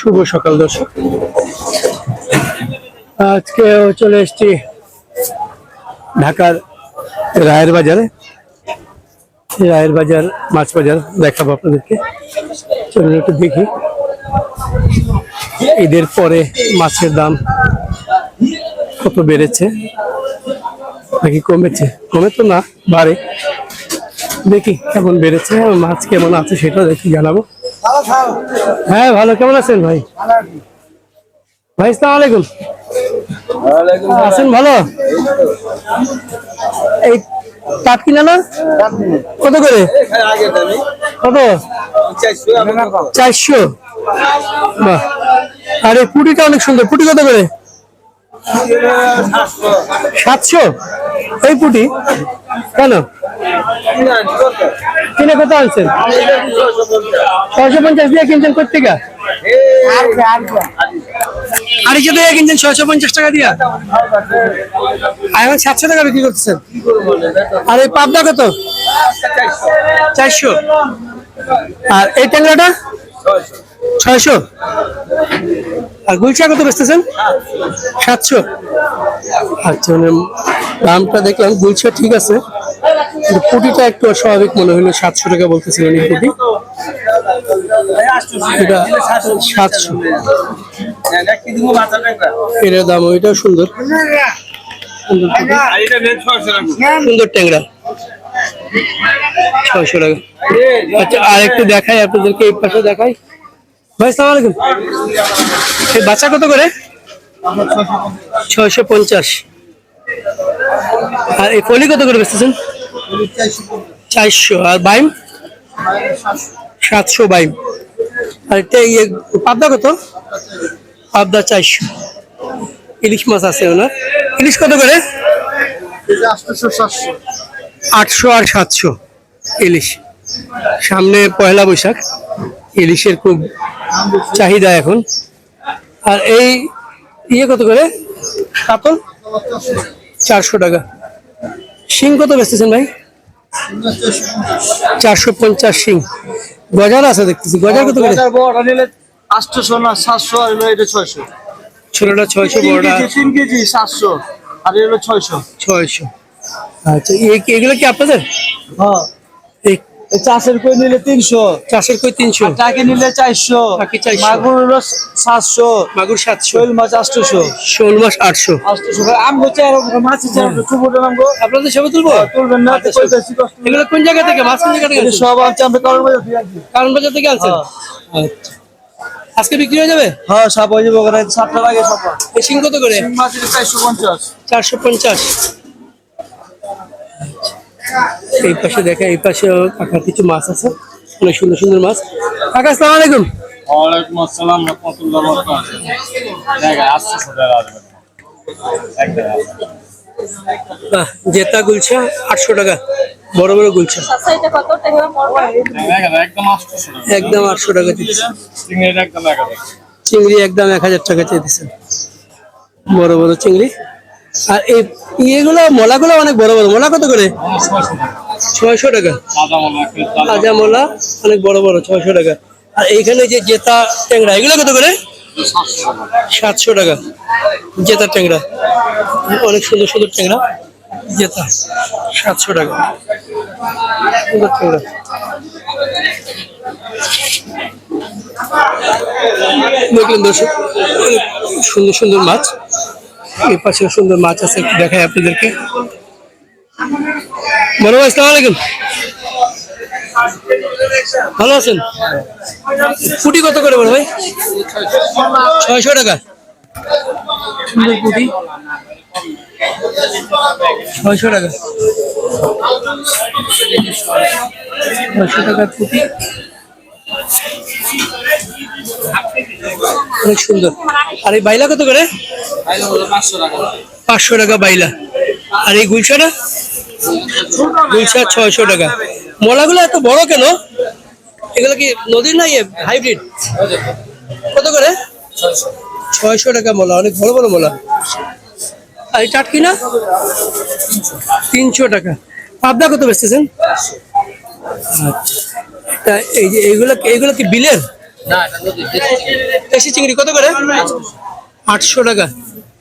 শুভ সকাল, দর্শক। আজকে চলে এসছি ঢাকার রায়ের বাজারে। রায়ের বাজার, মাছ বাজার দেখাবো আপনাদেরকে। চলুন একটু দেখি। ঈদের পরে মাছের দাম কত বেড়েছে? নাকি কমেছে? কমে তো না, বাড়ে। দেখি কেমন বেড়েছে, মাছ কেমন আছে সেটা দেখি, জানাব। হ্যাঁ ভালো। কেমন আছেন ভাই? ভাই সালাম আলাইকুম। আছেন ভালো? এই কাঠ কিনা না? কত করে? কত? চারশো বাহ। আর এই পুটিটা অনেক সুন্দর। পুটি কত করে? সাতশো? এই পুটি? কেন? কিনে কত আনছেন? ছয়শো পঞ্চাশ দিয়ে কিনছেন কোথেকে আড়াইশো টাকা কিনছেন ছয়শো পঞ্চাশ টাকা দিয়া? আর এখন সাতশো টাকা বিক্রি করতেছেন। আর এই পাবদা কত? চারশো। আর এই ট্যাংরাটা? ছয়শো? আর গুলশা কত বেচতেছেন? সাতশো। আচ্ছা মানে দামটা দেখলাম গুলশা ঠিক আছে। কিন্তু পুটিটা একটু অস্বাভাবিক মনে হলো, সাতশো টাকা বলতেছিলেন এই পুটি। এটা সাতশো। এটার দাম ওইটাও সুন্দর। সুন্দর ট্যাংরা। ছয়শো টাকা। আচ্ছা আর একটু দেখাই, আপনাদেরকে এই পাশে দেখাই। ভাই, সালাম আলাইকুম। এই বাচ্চা কত করে? ছয়শো পঞ্চাশ। আর এই ফলি কত করে বেচতেছেন? চারশো। আর বাইম? সাতশো বাইম। আর এটা ইয়ে পাবদা কত? পাবদা চারশো। ইলিশ মাছ আছে ওনার। ইলিশ কত করে? আটশো আর সাতশো। ইলিশ। সামনে পয়লা বৈশাখ। ইলিশের খুব চাহিদা এখন। আর এই ইয়ে কত করে? কাতল? চারশো টাকা। শিং কত বেচতেছেন ভাই? চারশো পঞ্চাশ শিং। গজার আছে দেখতেছি। গজার কত করে? আটশোশো না সাতশো আর এটা ছয়শো। ছোটটা ছয়শো তিন বড়টা তিন কেজি সাতশো আর এটা হলো ছয়শো। ছয়শো। আচ্ছা এগুলো কি আপনাদের? হ্যাঁ। চাষের কই নিলে তিনশো? চাষের কই তিনশো? টাকি নিলে চারশো। টাকি 400 মাগুর হলো সাতশো। মাগুর সাতশো। শৈল মাছ আটশোশো। শোল মাছ আটশো। আটশোশো। আম হচ্ছে আর মাছ হচ্ছে আপনাদের তুলবো? তুলবেন না আচ্ছা। এগুলো কোন জায়গা থেকে? মাছ জায়গা থেকে সব আছে আমরা কারণ বাজার দিয়ে কারণ বাজার থেকে আনছেন? আচ্ছা। আজকে বিক্রি হয়ে যাবে? হ্যাঁ সাপ হয়ে যাব ওখানে সাতটার আগে সব এই শিং কত করে? মাছ চারশো পঞ্চাশ। চারশো পঞ্চাশ। এই পাশে দেখা এই পাশে কাকার কিছু মাছ আছে। অনেক সুন্দর সুন্দর মাছ। কাকা আসসালামু আলাইকুম। ওয়ালাইকুম আসসালাম রহমতুল্লাহ জেতা গুলছা আটশো টাকা। বড় বড় গুলছা একদম আটশো টাকা। চিংড়ি একদম এক হাজার টাকা চাইতেছে। বড় বড় চিংড়ি। আর এই ইয়েগুলো, মলাগুলো অনেক বড় বড়। মলা কত করে? ছয়শো টাকা। তাজা মলা অনেক বড় বড়, ছয়শো টাকা। আর এইখানে যে জেতা ট্যাংরা, এগুলো কত করে? সাতশো টাকা। জেতা ট্যাংরা। অনেক সুন্দর সুন্দর ট্যাংরা। জেতা। সাতশো টাকা। সুন্দর ট্যাংরা। দেখলেন দর্শক সুন্দর সুন্দর মাছ। এই পাশে সুন্দর মাছ আছে, একটু দেখাই আপনাদেরকে। বড় ভাই, আসসালামু আলাইকুম। ভালো আছেন? পুটি কত করে বড় ভাই? ছয়শো টাকা। সুন্দর পুটি। ছয়শো টাকা। ছয়শো টাকার পুটি। অনেক সুন্দর। আর এই বাইলা কত করে? পাঁচশো টাকা বাইলা। আর এই গুলশাটা গুলশা ছয়শো টাকা। মলাগুলো এত বড় কেন? এগুলো কি নদীর না ইয়ে হাইব্রিড? কত করে? ছয়শো টাকা মলা অনেক বড় বড় মলা। আর এই টাটকি না? তিনশো টাকা। পাবদা কত বেচতেছেন? আচ্ছা তা এই যে এইগুলো এইগুলো কি বিলের? দেশি চিংড়ি কত করে? আটশো টাকা।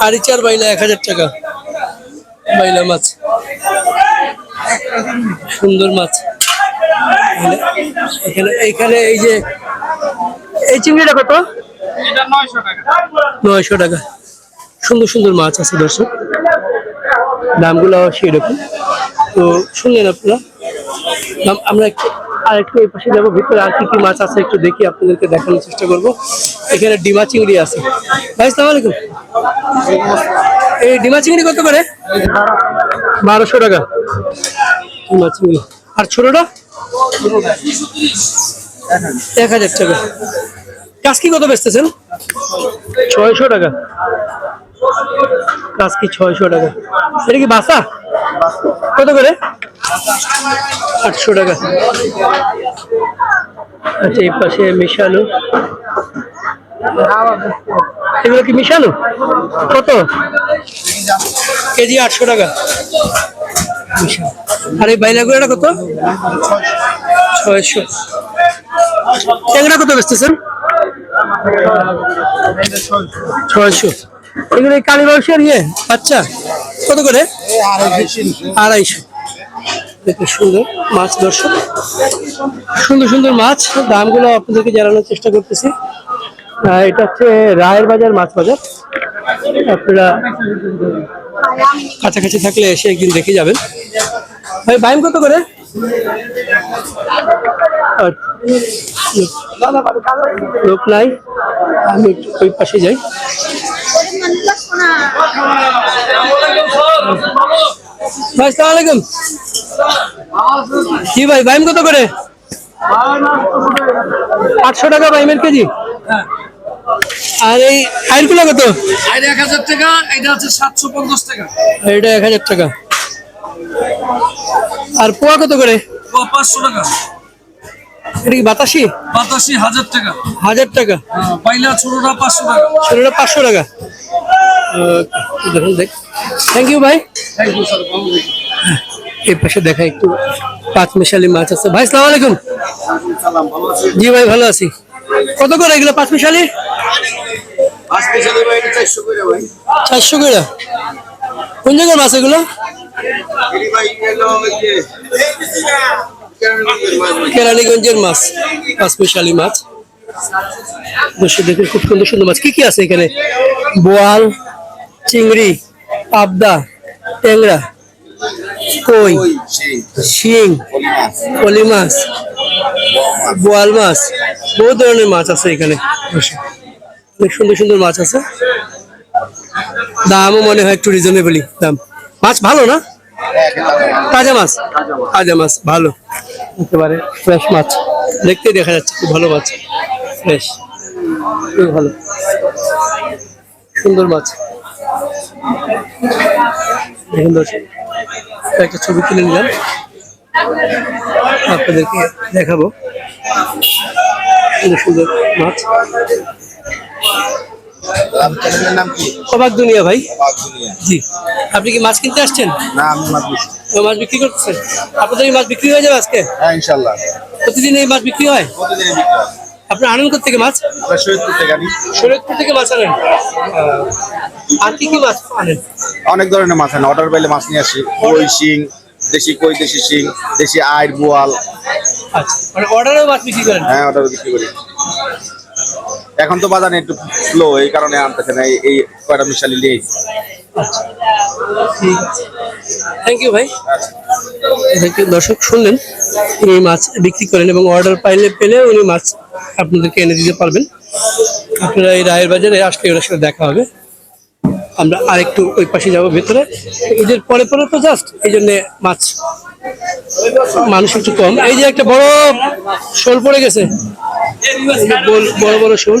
আড়ি চার বাইলা এক হাজার টাকা। বাইলা মাছ। সুন্দর মাছ। এখানে- এখানে এই যে এই চিংড়িটা কত? নয়শো টাকা। সুন্দর সুন্দর মাছ আছে দর্শক। দামগুলো সেই রকম তো শুনলেন আপনারা? আম- আমরা একটু আর একটু এই পাশে যাব ভিতরে আর কি কি মাছ আছে একটু দেখি আপনাদেরকে দেখানোর চেষ্টা করব। এখানে ডিমা চিংড়ি আছে। ভাই সালাম আলাইকুম। এই ডিমা চিংড়ি কত করে? বারোশো টাকা। ডিমা চিংড়ি। আর ছোটটা? এক হাজার টাকা। কাজকি কত বেচতেছেন? ছয়শো টাকা। কাজকি ছয়শো টাকা? এটা কি বাসা? কত করে? আটশো টাকা। আচ্ছা এই পাশে মিশালু এগুলো কি মিশালু কত? কেজি আটশো টাকা। আর এই বাইলাগুলোটা কত? ছয়শো। ট্যাংরা কত বেচতেছেন? ছয়শো। এগুলো কালী মাংসের ইয়ে আচ্ছা কত করে? আড়াইশো। দেখতে সুন্দর মাছ দর্শক। সুন্দর সুন্দর মাছ, দামগুলো আপনাদেরকে জানানোর চেষ্টা করতেছি। এটা হচ্ছে রায়ের বাজার মাছ বাজার। আপনারা কাছাকাছি থাকলে এসে একদিন দেখে যাবেন। ভাই, বাইম কত করে। লোক নাই, আমি একটু ওই পাশে যাই। ভাই সালাম আলাইকুম। কি ভাই বাইম কত করে? আটশো টাকা বাইমের কেজি? আর এই আইরগুলো কত? এক হাজার টাকা এটা হচ্ছে সাতশো পঞ্চাশ টাকা। এটা এক হাজার টাকা। আর পোয়া কত করে? পাঁচশো টাকা। এটা কি বাতাসি? বাতাসি হাজার টাকা। হাজার টাকা। হ্যাঁ, পাইলা ছোটটা পাঁচশো টাকা। পাঁচশো টাকা। দেখ। থ্যাংক ইউ ভাই। Thank you sir. পাশে দেখা একটু পাঁচ মিশালি মাছ আছে। ভাই সালাম আলাইকুম। জি ভাই, ভালো আছি। কত করে এগুলো পাঁচ মিশালি? চারশো করে। কোন জায়গার মাছ এগুলো? কেরানীগঞ্জের মাছ, পাঁচ মিশালি মাছ। দেখুন, খুব সুন্দর সুন্দর মাছ। কি কি আছে এখানে? বোয়াল, চিংড়ি, পাবদা, ট্যাংরা। কই? শিং। পলি মাছ বোয়াল মাছ। বহু ধরনের মাছ আছে এখানে। অনেক সুন্দর সুন্দর মাছ আছে। দামও মনে হয় একটু রিজনেবলই দাম। মাছ ভালো না? তাজা মাছ? তাজা মাছ ভালো। একেবারে ফ্রেশ মাছ। দেখতেই দেখা যাচ্ছে খুব ভালো মাছ। ফ্রেশ খুব ভালো। সুন্দর মাছ। দেখুন দর্শক একটা ছবি তুলে নিলাম। আপনাদেরকে দেখাবো। সুন্দর মাছ। অবাক দুনিয়া ভাই। জি। আপনি কি মাছ কিনতে আসছেন? না আমি মাছ বিক্রি করতেছেন? আপনাদের এই মাছ বিক্রি হয়ে যাবে আজকে? হ্যাঁ ইনশাল্লাহ। প্রতিদিন এই মাছ হয়? বিক্রি হয়। আপনি আনেন থেকে মাছ? আমরা শহীদপুর থেকে আনি। শরীরপুর থেকে মাছ আনেন? আর কি কি মাছ আনেন? অনেক ধরনের মাছ আনি অর্ডার পাইলে মাছ নিয়ে আসি। কই শিং দেশি কই দেশি শিং দেশি আইর বোয়াল। আচ্ছা মানে অর্ডারেও মাছ বিক্রি করেন? হ্যাঁ অর্ডার বিক্রি করি। এখন তো বাজারে একটু স্লো এই কারণে আনতেছে না এই- কয়টা মিশালি নিয়ে থ্যাংক ইউ ভাই। থ্যাংক ইউ দর্শক শুনলেন। উনি মাছ বিক্রি করেন এবং অর্ডার পাইলে পেলে উনি মাছ আপনাদেরকে এনে দিতে পারবেন। আপনারা এই রায়ের বাজারে আসলে ওনার সাথে দেখা হবে। আমরা আরেকটু ওই পাশে যাব ভেতরে। ঈদের পরে পরে তো জাস্ট এই জন্যে মাছ মানুষ একটু কম। এই যে একটা বড় শোল পড়ে গেছে। বড় বড় শোল।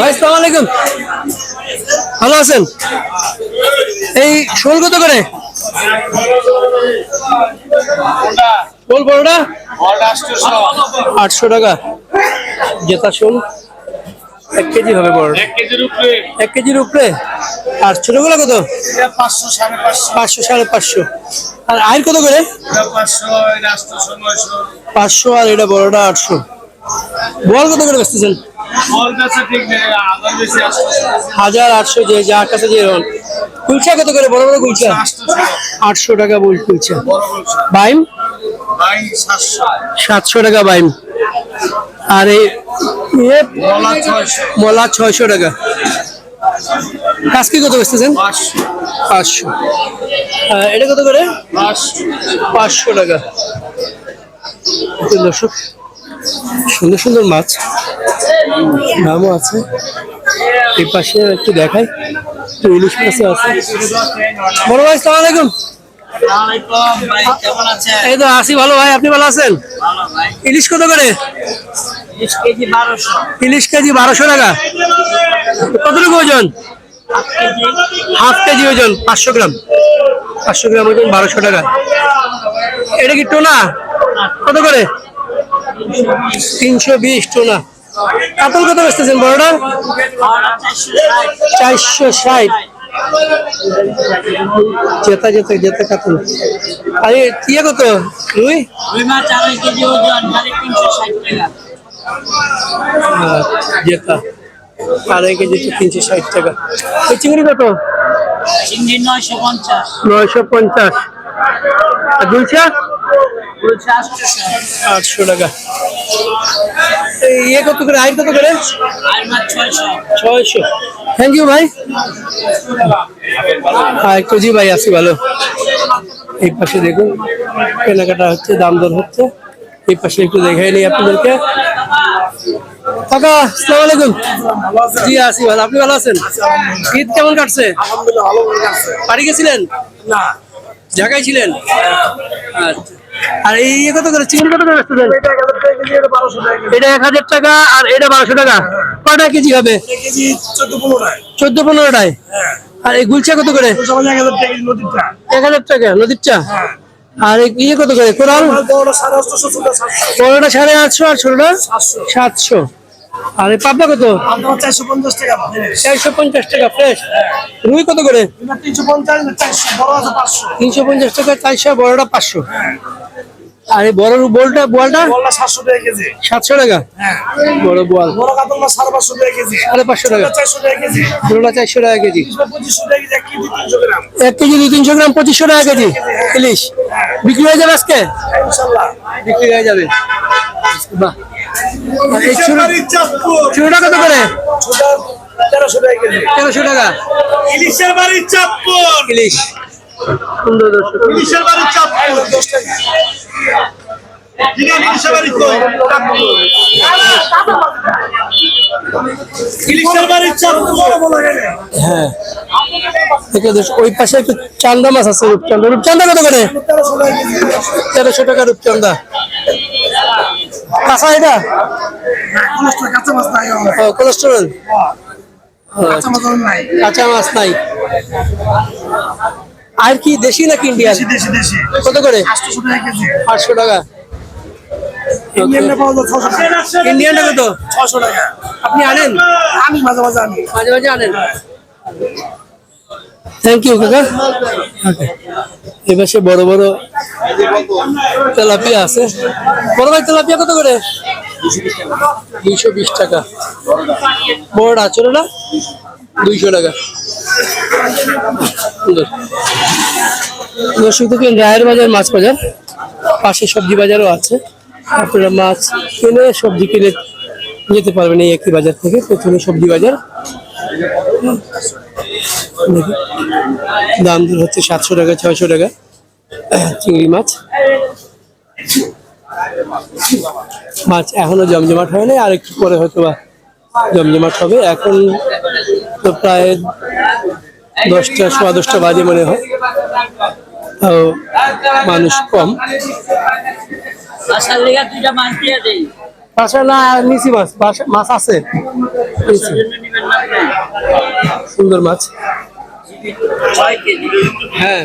ভাই সালাম আলাইকুম। ভালো আছেন? এই শোল কত করে? শোল বড়টা আটশো টাকা। জেতা শোল। এক কেজি হবে বড় এক কেজির উপরে। আর ছোটগুলো কত? পাঁচশো সাড়ে পাঁচশো। আর আয়ের কত করে? পাঁচশো আর এটা বড়টা আটশো। বল কত করে বেচতেছেন? হাজার আটশো যে যার কাছে যে রন। কুলচা কত করে? বড় বড় কুলচা? আটশো। টাকা বল কুলচা। বাইম? সাতশো। টাকা বাইম। আর এই ইয়ে? মলা ছয়শো। টাকা। কাজকি কত বেচতেছেন? পাঁচশো। এটা কত করে? পাঁচশো টাকা। দর্শক সুন্দর সুন্দর মাছ। দামও আছে। এই পাশে একটু দেখাই। একটু ইলিশ মাছও আছে। বড় ভাই, সালাম আলাইকুম। এই তো আসি, ভালো ভাই, আপনি ভালো আছেন? ইলিশ কত করে? ইলিশ কেজি বারোশো টাকা। কতটুকু ওজন? হাফ কেজি ওজন, পাঁচশো গ্রাম। পাঁচশো গ্রাম ওজন, বারোশো টাকা। এটা কি টোনা? কত করে? তিনশো বিশ টোনা। কাতল কত বেচতেছেন বড়টা চারশো ষাট। জেতা জেতা জেতা কাতল। আরে ইয়ে কত? রুই? দুই মাছ আড়াই কেজি ওজন সাড়ে তিনশো ষাট টাকা। আর জেতা। আড়াই কেজি তো তিনশো ষাট টাকা। এই চিংড়ি কত? চিংড়ি নয়শো পঞ্চাশ। নয়শো পঞ্চাশ। আর আটশোশো আটশো টাকা। এই ইয়ে কত করে? আইন কত করে? ছয়শো। থ্যাংক ইউ ভাই। হ্যাঁ একটু জি ভাই আছি ভালো। এই পাশে দেখুন কেনাকাটা হচ্ছে দাম দর হচ্ছে। এই পাশে একটু দেখাই নিই আপনাদেরকে। কাকা আসসালামু আলাইকুম। জি আছি ভালো। আপনি ভালো আছেন? ঈদ কেমন কাটছে? বাড়ি গেছিলেন? না। জায়গায় ছিলেন আচ্ছা। আর এই ইয়ে কত করে? চিকেন কত করে বেচতেছেন এটা এক হাজার টাকা আর এটা বারোশো টাকা। কটা কেজি হবে? কেজি চোদ্দ পনেরোটায়। চোদ্দ আর এই গুলচা কত করে? এক হাজার টাকা নদীর চা আর এই ইয়ে কত করে? কোরাল? বড় সাড়ে আটশো আর সাতশো। সাতশো। আর এই পাবনা কত? চারশো পঞ্চাশ টাকা চারশো পঞ্চাশ টাকা ফ্রেশ রুই কত করে? তিনশো পঞ্চাশ তিনশো পঞ্চাশ টাকা চারশো বড়টা পাঁচশো। আর এই বড় বোলটা বড়টা সাতশো টাকা কেজি। সাতশো টাকা? হ্যাঁ। বড় বোয়াল বড় কাতল মাছ সাড়ে পাঁচশো টাকা কেজি। সাড়ে পাঁচশো টাকা। চারশো টাকা কেজি। বড়টা চারশো টাকা কেজি। পঁচিশশো টাকা কেজি এক কেজি দুই তিনশো গ্রাম পঁচিশশো টাকা কেজি। ইলিশ। বিক্রি হয়ে যাবে আজকে? বিক্রি হয়ে যাবে। বাহ। এই ছোট ছোটটা কত করে? তেরোশো টাকা কেজি। তেরোশো টাকা। ইলিশের বাড়ির ইলিশ। সুন্দর দর্শক ইলিশের হ্যাঁ। ওই পাশে একটু চান্দা মাছ আছে রূপচান্দা। রূপচান্দা কত করে? তেরোশো টাকা কেজি। তেরোশো টাকা রূপচান্দা। কাঁচা এটা? কোলেস্ট্রল কাঁচা মাছ নাই কোলেস্টেরল? কাঁচা মাছ নাই। আর কি দেশি নাকি ইন্ডিয়ান? দেশি দেশি দেশি। কত করে? যায় টাকা। ইন্ডিয়ানটা কত? ছশো টাকা। আপনি আনেন? আমি মাঝে মাঝে আনি। মাঝে মাঝে আনেন? থ্যাংক ইউ কাকা। এবার সে বড় বড় তেলাপিয়া আছে। বড় ভাই তেলাপিয়া কত করে? দুইশো বিশ টাকা। বড়টা ছোটটা দুইশো টাকা। দর্শক দেখেন রায়ের বাজার মাছ বাজার। পাশে সবজি বাজারও আছে। আপনারা মাছ কিনে সবজি কিনে যেতে পারবেন এই একটি বাজার থেকে প্রথমে সবজি বাজার। দাম দর হচ্ছে সাতশো টাকা ছয়শো টাকা। চিংড়ি মাছ। মাছ এখনও জমজমাট হয়নি আর একটু পরে হয়তো বা জমজমাট হবে। এখন তো প্রায় দশটা সোয়া দশটা বাজে মনে হয়। মানুষ কম। বাসা না নিচি মাছ মাছ আছে। সুন্দর মাছ। হ্যাঁ।